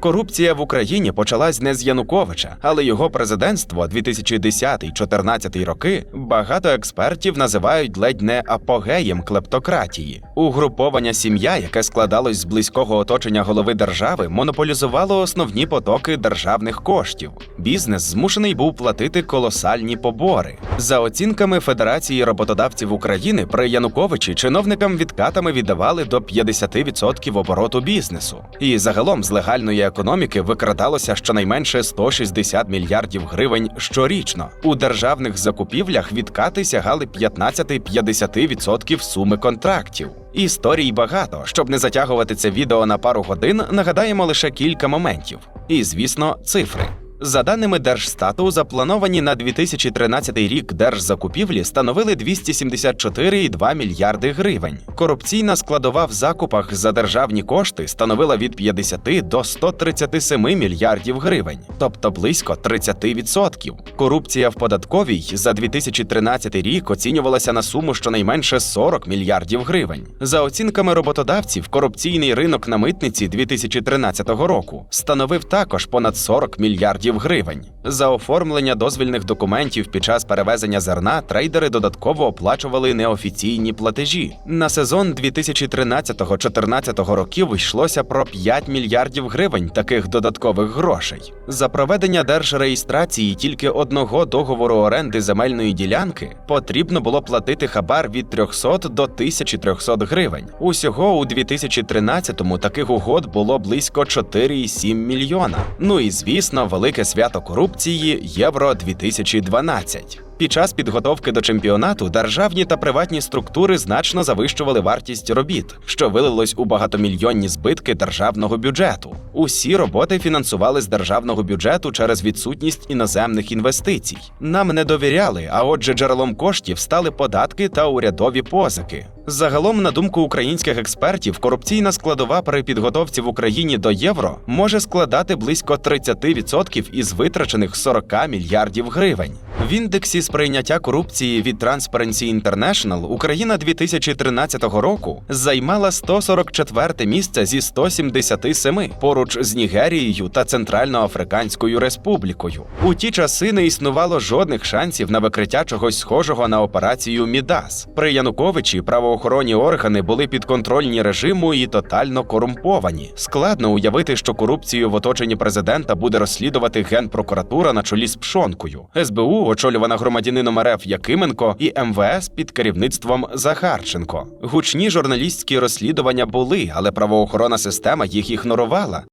Корупція в Україні почалась не з Януковича, але його президентство 2010-14 роки багато експертів називають ледь не апогеєм клептократії. Угруповання сім'я, яке складалось з близького оточення голови держави, монополізувало основні потоки державних коштів. Бізнес змушений був платити колосальні побори. За оцінками Федерації роботодавців України, при Януковичі чиновникам відкатами віддавали до 50% обороту бізнесу. І загалом з легальної економіки викрадалося щонайменше 160 мільярдів гривень щорічно. У державних закупівлях відкати сягали 15-50% суми контрактів. Історій багато. Щоб не затягувати це відео на пару годин, нагадаємо лише кілька моментів. І, звісно, цифри. За даними Держстату, заплановані на 2013 рік держзакупівлі становили 274,2 мільярди гривень. Корупційна складова в закупах за державні кошти становила від 50 до 137 мільярдів гривень, тобто близько 30%. Корупція в податковій за 2013 рік оцінювалася на суму щонайменше 40 мільярдів гривень. За оцінками роботодавців, корупційний ринок на митниці 2013 року становив також понад 40 мільярдів гривень. За оформлення дозвільних документів під час перевезення зерна трейдери додатково оплачували неофіційні платежі. На сезон 2013-14 років йшлося про 5 мільярдів гривень таких додаткових грошей. За проведення держреєстрації тільки одного договору оренди земельної ділянки потрібно було платити хабар від 300 до 1300 гривень. Усього у 2013-му таких угод було близько 4,7 мільйона. Ну і звісно, велике свято корупції Євро 2012. Під час підготовки до чемпіонату державні та приватні структури значно завищували вартість робіт, що вилилось у багатомільйонні збитки державного бюджету. Усі роботи фінансували з державного бюджету через відсутність іноземних інвестицій. Нам не довіряли, а отже, джерелом коштів стали податки та урядові позики. Загалом, на думку українських експертів, корупційна складова при підготовці в Україні до євро може складати близько 30% із витрачених 40 мільярдів гривень. В індексі сприйняття корупції від Transparency International Україна 2013 року займала 144 місце зі 177 поруч з Нігерією та Центральноафриканською Республікою. У ті часи не існувало жодних шансів на викриття чогось схожого на операцію Мідас. При Януковичі правоохоронні органи були підконтрольні режиму і тотально корумповані. Складно уявити, що корупцію в оточенні президента буде розслідувати генпрокуратура на чолі з Пшонкою, СБУ, очолювана громадянином РФ Якименко, і МВС під керівництвом Захарченко. Гучні журналістські розслідування були, але правоохоронна система їх ігнорувала.